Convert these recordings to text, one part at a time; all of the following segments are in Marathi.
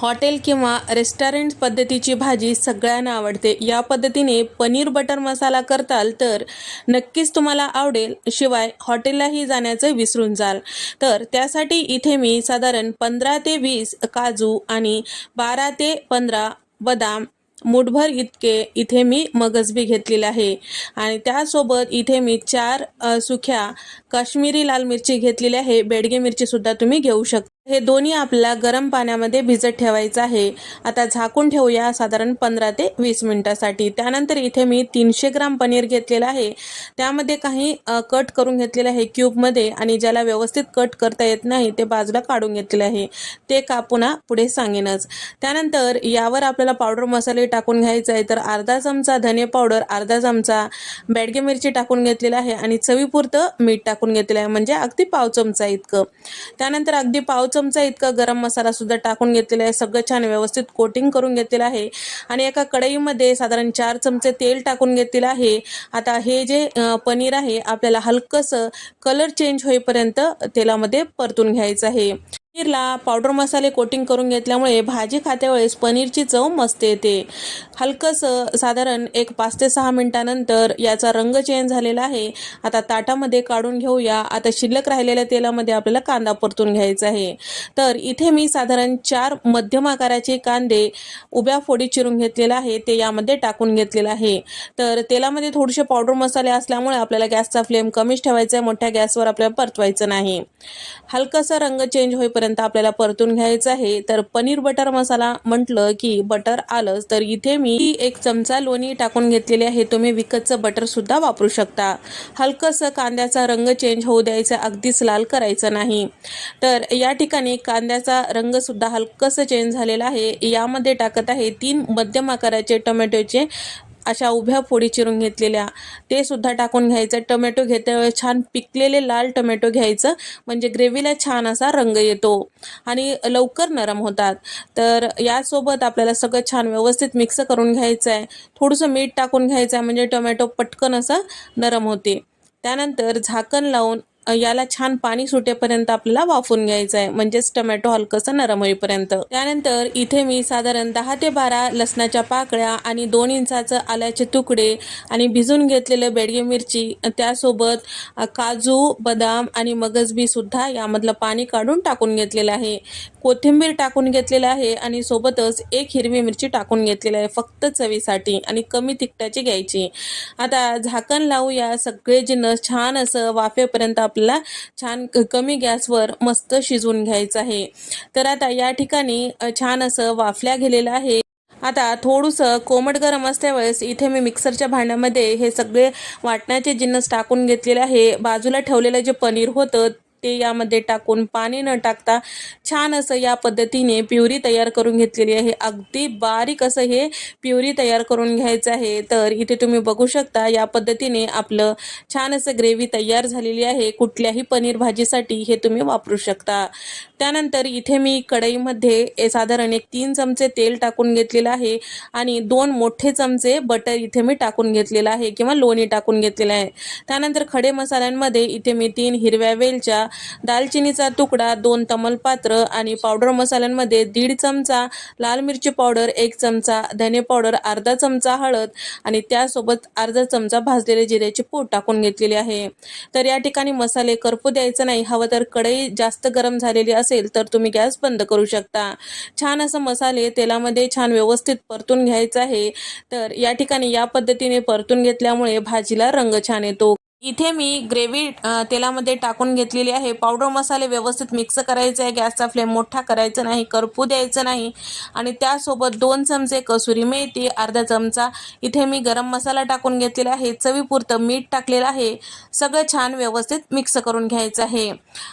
हॉटेल किंवा रेस्टॉरंट पद्धतीची भाजी सगळ्यांना आवडते. या पद्धतीने पनीर बटर मसाला करताल तर नक्कीच तुम्हाला आवडेल. शिवाय हॉटेललाही जाण्याचं विसरून जाल. तर त्यासाठी इथे मी साधारण पंधरा ते वीस काजू आणि बारा ते पंधरा बदाम मुठभर इतके इथे मी मगजबी घेतलेले आहे. आणि त्यासोबत इथे मी चार सुख्या काश्मीरी लाल मिरची घेतलेली आहे. बेडगे मिरची सुद्धा तुम्ही घेऊ शकता. हे दोन्ही आपल्याला गरम पाण्यामध्ये भिजत ठेवायचं आहे. आता झाकून ठेवूया साधारण पंधरा ते वीस मिनिटासाठी. त्यानंतर इथे मी तीनशे ग्राम पनीर घेतलेलं आहे. त्यामध्ये काही कट करून घेतलेलं आहे क्यूबमध्ये आणि ज्याला व्यवस्थित कट करता येत नाही ते बाजूला काढून घेतलेलं आहे. ते का पुढे सांगेनच. त्यानंतर यावर आपल्याला पावडर मसाले टाकून घ्यायचा आहे. तर अर्धा चमचा धने पावडर अर्धा चमचा बॅडगे मिरची टाकून घेतलेला आहे आणि चवीपुरतं मीठ टाकून घेतलेलं आहे. म्हणजे अगदी पाव चमचा इतकं. त्यानंतर अगदी पाव चमचा चमचा इतका गरम मसाला सुद्धा टाकून घेतलेला आहे. सगळं छान व्यवस्थित कोटिंग करून घेतलेलं आहे. आणि एका कढईमध्ये साधारण चार चमचे तेल टाकून घेतलेलं आहे. आता हे जे पनीर आहे आपल्याला हलकंसं कलर चेंज होईपर्यंत तेलामध्ये परतून घ्यायचं आहे. पनीरला पावडर मसाले कोटिंग करून घेतल्यामुळे भाजी खात्यावेळेस पनीरची चव मस्त येते. हलकंसं साधारण एक पाच ते सहा मिनटानंतर याचा रंग चेंज झालेला आहे. आता ताटामध्ये काढून घेऊया. आता शिल्लक राहिलेल्या तेलामध्ये आपल्याला कांदा परतून घ्यायचा आहे. तर इथे मी साधारण चार मध्यम आकाराचे कांदे उभ्या फोडी चिरून घेतलेला आहे. ते यामध्ये टाकून घेतलेलं आहे. तर तेलामध्ये थोडेसे पावडर मसाले असल्यामुळे आपल्याला गॅसचा फ्लेम कमीच ठेवायचा आहे. मोठ्या गॅसवर आपल्याला परतवायचं नाही. हलकासा रंग चेंज होईपर्यंत आपल्याला परतून घ्यायचं आहे. तर पनीर बटर मसाला म्हटलं की बटर आलंच. तर इथे मी एक चमचा लोणी टाकून घेतलेली आहे. तुम्ही विकतचं बटर सुद्धा वापरू शकता. हलकंसं कांद्याचा रंग चेंज होऊ द्यायचा. अगदीच लाल करायचं नाही. तर या ठिकाणी कांद्याचा रंग सुद्धा हलकंसं चेंज झालेला आहे. यामध्ये टाकत आहे तीन मध्यम आकाराचे टोमॅटोचे अशा उभ्या फोडी चिरून घेतलेल्या. ते सुद्धा टाकून घ्यायचं. टोमॅटो घेते छान पिकलेले लाल टोमॅटो घ्यायचं. म्हणजे ग्रेव्हीला छान असा रंग येतो. आणि लवकर नरम होतात. तर यासोबत आपल्याला सगळं छान व्यवस्थित मिक्स करून घ्यायचं आहे थोडंसं मीठ टाकून घ्यायचं आहे म्हणजे टोमॅटो पटकन असं नरम होते. त्यानंतर झाकण लावून याला छान पाणी सुटेपर्यंत आपल्याला वाफून घ्यायचं आहे म्हणजेच टोमॅटो हलकसं नरम होईपर्यंत त्यानंतर इथे मी साधारण दहा ते बारा लसणाच्या पाकळ्या आणि दोन इंचाचं आल्याचे तुकडे आणि भिजून घेतलेलं बेडगे मिरची त्यासोबत काजू बदाम आणि मगजबी सुद्धा यामधलं पाणी काढून टाकून घेतलेलं आहे. कोथिंबीर टाकून घेतलेलं आहे आणि सोबतच एक हिरवी मिरची टाकून घेतलेली आहे फक्त चवीसाठी आणि कमी तिखटाची घ्यायची. आता झाकण लावूया. सगळे जिन्नस छान असं वाफेपर्यंत आपल्याला छान कमी गॅसवर मस्त शिजवून घ्यायचं आहे. तर आता या ठिकाणी छान असं वाफल्या गेलेलं आहे. आता थोडंसं कोमट गरम असल्या वेळेस इथे मी मिक्सरच्या भांड्यामध्ये हे सगळे वाटण्याचे जिन्नस टाकून घेतलेले आहे. बाजूला ठेवलेलं जे पनीर होतं ते यामध्ये टाकून पाणी न टाकता छान असं या पद्धतीने प्युरी तयार करून घेतलेली आहे. अगदी बारीक असं हे प्युरी तयार करून घ्यायचं आहे. तर इथे तुम्ही बघू शकता या पद्धतीने आपलं छान असं ग्रेव्ही तयार झालेली आहे. कुठल्याही पनीर भाजीसाठी हे तुम्ही वापरू शकता. त्यानंतर इथे मी कढईमध्ये ए- साधारण एक तीन चमचे तेल टाकून घेतलेलं आहे आणि दोन मोठे चमचे बटर इथे मी टाकून घेतलेलं आहे किंवा लोणी टाकून घेतलेलं आहे. त्यानंतर खडे मसाल्यांमध्ये इथे मी तीन हिरव्या वेलच्या दालचिनीचा तुकडा दोन तमलपात्र आणि पावडर मसाल्यांमध्ये दीड चमचा लाल मिरची पावडर एक चमचा धने पावडर अर्धा चमचा हळद आणि त्यासोबत अर्धा चमचा भाजलेले जिऱ्याची पूड टाकून घेतलेली आहे. तर या ठिकाणी मसाले करपू द्यायचं नाही हवं तर कढई जास्त गरम झालेली असेल तर तुम्ही गॅस बंद करू शकता. छान असं मसाले तेलामध्ये छान व्यवस्थित परतून घ्यायचं आहे. तर या ठिकाणी या पद्धतीने परतून घेतल्यामुळे भाजीला रंग छान येतो. इथे मी ग्रेव्ही तेलामध्ये टाकून घेतलेली आहे. पावडर मसाले व्यवस्थित मिक्स करायचे आहे. गॅसचा फ्लेम मोठा करायचा नाही. करपू द्यायचं नाही. आणि त्यासोबत दोन चमचे कसुरी मेथी अर्धा चमचा. इथे मी गरम मसाला टाकून घेतलेला आहे. चवीपुरतं मीठ टाकलेलं आहे. सगळं छान व्यवस्थित मिक्स करून घ्यायचं आहे.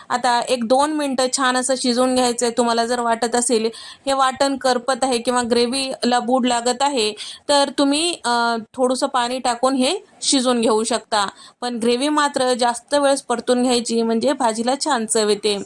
आता एक दोन मिनटं छान असं शिजवून घ्यायचं आहे. तुम्हाला जर वाटत असेल हे वाटण करपत आहे किंवा ग्रेव्हीला बूड लागत आहे तर तुम्ही थोडंसं पाणी टाकून हे शिजून घेऊ शकता. पण ग्रेव्ही मात्र जास्त वेळेस परतून घ्यायची म्हणजे भाजीला छान चव येते.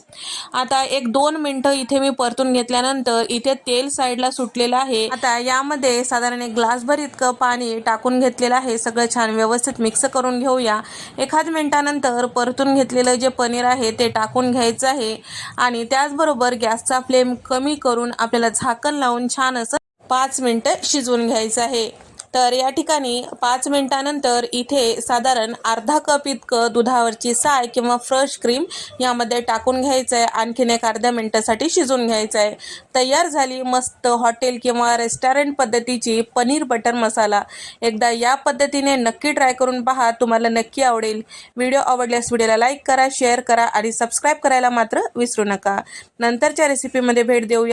आता एक दोन मिनटं इथे मी परतून घेतल्यानंतर इथे तेल साईडला सुटलेलं आहे. आता यामध्ये साधारण एक ग्लासभर इतकं पाणी टाकून घेतलेलं आहे. सगळं छान व्यवस्थित मिक्स करून घेऊया. एखाद मिनटानंतर परतून घेतलेलं जे पनीर आहे ते टाकून घ्यायचं आहे. आणि त्याचबरोबर गॅसचा फ्लेम कमी करून आपल्याला झाकण लावून छान असं पाच मिनटं शिजवून घ्यायचं आहे. तर या ठिकाणी पाच मिनिटानंतर इथे साधारण अर्धा कप इतकं दुधावरची साय किंवा फ्रेश क्रीम यामध्ये टाकून घ्यायचं आहे आणखीन एक अर्ध्या मिनटासाठी शिजवून घ्यायचं आहे तयार झाली मस्त हॉटेल किंवा रेस्टॉरंट पद्धतीची पनीर बटर मसाला. एकदा या पद्धतीने नक्की ट्राय करून पहा तुम्हाला नक्की आवडेल. व्हिडिओ आवडल्यास व्हिडिओला लाईक करा शेअर करा आणि सबस्क्राईब करायला मात्र विसरू नका. नंतरच्या रेसिपीमध्ये भेट देऊया.